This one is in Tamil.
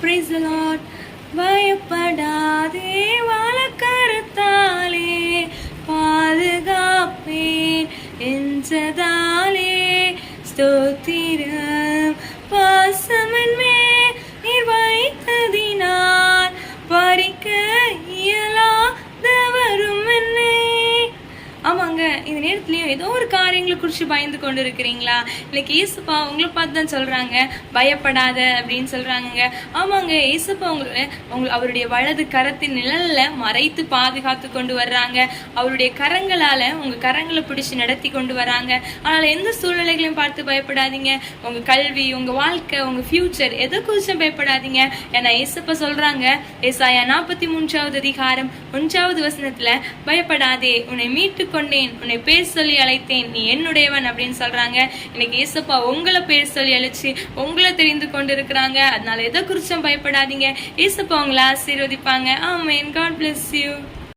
ப்ரைஸ் லாட் பயப்படாதே வழக்கருத்தாலே பாதுகாப்பேன் என்றதாலே ஸ்தோத்திரம். பாசமன் ஆமாங்க இந்த நேரத்துலயும் ஏதோ ஒரு காரியங்களை குறித்து பயந்து கொண்டு இருக்கிறீங்களா இன்னைக்கு ஏசுப்பா உங்களை பார்த்து தான் சொல்றாங்க. பயப்படாத அப்படின்னு சொல்றாங்கங்க. ஆமாங்க ஏசுப்பா உங்களை உங்க அவருடைய வலது கரத்தின் நிழல்ல மறைத்து பாதுகாத்து கொண்டு வர்றாங்க. அவருடைய கரங்களால உங்க கரங்களை பிடிச்சு நடத்தி கொண்டு வராங்க அதனால எந்த சூழ்நிலைகளையும் பார்த்து பயப்படாதீங்க. உங்க கல்வி உங்க வாழ்க்கை உங்க ஃபியூச்சர் எதை குறிச்சும் பயப்படாதீங்க. ஏன்னா ஏசப்பா சொல்றாங்க ஏசாயா நாற்பத்தி மூன்றாவது அதிகாரம் ஒன்றாவது வசனத்துல பயப்படாதே உன்னை மீட்டு கொண்டே அழைத்தேன் உன்னை பேர் சொல்லி அழைத்தேன் நீ என்னுடையவன் அப்படின்னு சொல்றாங்க. இன்னைக்கு ஏசப்பா உங்களை பேர் சொல்லி அழைச்சி உங்களை தெரிந்து கொண்டு இருக்கிறாங்க அதனால எதை குறிச்சும் பயப்படாதீங்க. ஏசப்பா உங்களை ஆசீர்வதிப்பாங்க. ஆமா காட் பிளஸ் யூ